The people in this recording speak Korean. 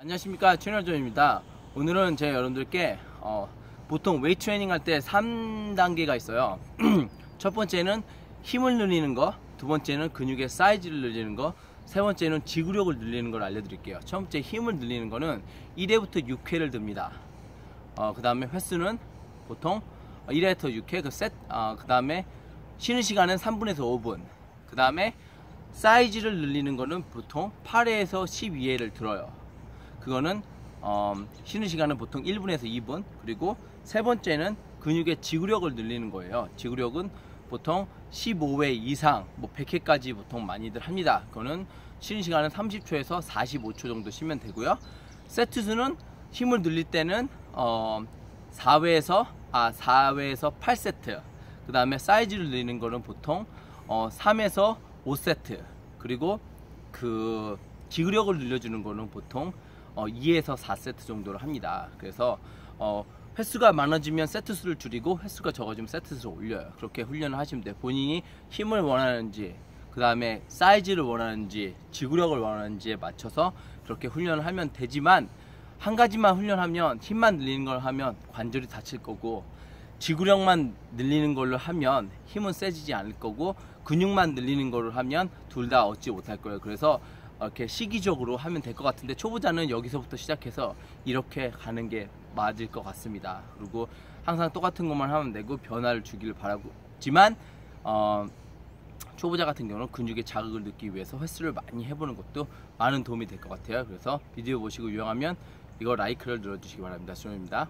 안녕하십니까 최널조입니다. 오늘은 제가 여러분들께 어, 보통 웨이트 트레이닝 할 때 3단계가 있어요. 첫 번째는 힘을 늘리는 거두 번째는 근육의 사이즈를 늘리는 거세 번째는 지구력을 늘리는 걸 알려드릴게요. 첫 번째 힘을 늘리는 거는 1회부터 6회를 듭니다. 어, 그 다음에 횟수는 보통 1회부터 6회 그 셋, 어, 그 다음에 쉬는 시간은 3분에서 5분. 그 다음에 사이즈를 늘리는 거는 보통 8회에서 12회를 들어요 그거는 어, 쉬는 시간은 보통 1분에서 2분 그리고 세 번째는 근육의 지구력을 늘리는 거예요. 지구력은 보통 15회 이상 뭐 100회까지 보통 많이들 합니다. 그거는 쉬는 시간은 30초에서 45초 정도 쉬면 되고요. 세트 수는 힘을 늘릴 때는 어, 4회에서 아 4회에서 8세트 그 다음에 사이즈를 늘리는 거는 보통 어, 3에서 5세트 그리고 그 지구력을 늘려주는 거는 보통 어, 2에서 4세트 정도를 합니다. 그래서 어, 횟수가 많아지면 세트 수를 줄이고 횟수가 적어지면 세트 수를 올려요. 그렇게 훈련을 하시면 돼요. 본인이 힘을 원하는지 그 다음에 사이즈를 원하는지 지구력을 원하는지에 맞춰서 그렇게 훈련을 하면 되지만 한 가지만 훈련하면 힘만 늘리는 걸 하면 관절이 다칠 거고 지구력만 늘리는 걸로 하면 힘은 세지지 않을 거고 근육만 늘리는 걸로 하면 둘 다 얻지 못할 거예요. 그래서 이렇게 시기적으로 하면 될 것 같은데 초보자는 여기서부터 시작해서 이렇게 가는 게 맞을 것 같습니다. 그리고 항상 똑같은 것만 하면 되고 변화를 주기를 바라지만 어, 초보자 같은 경우는 근육의 자극을 느끼기 위해서 횟수를 많이 해보는 것도 많은 도움이 될 것 같아요. 그래서 비디오 보시고 유용하면 이거 라이크를 눌러주시기 바랍니다. 수영입니다.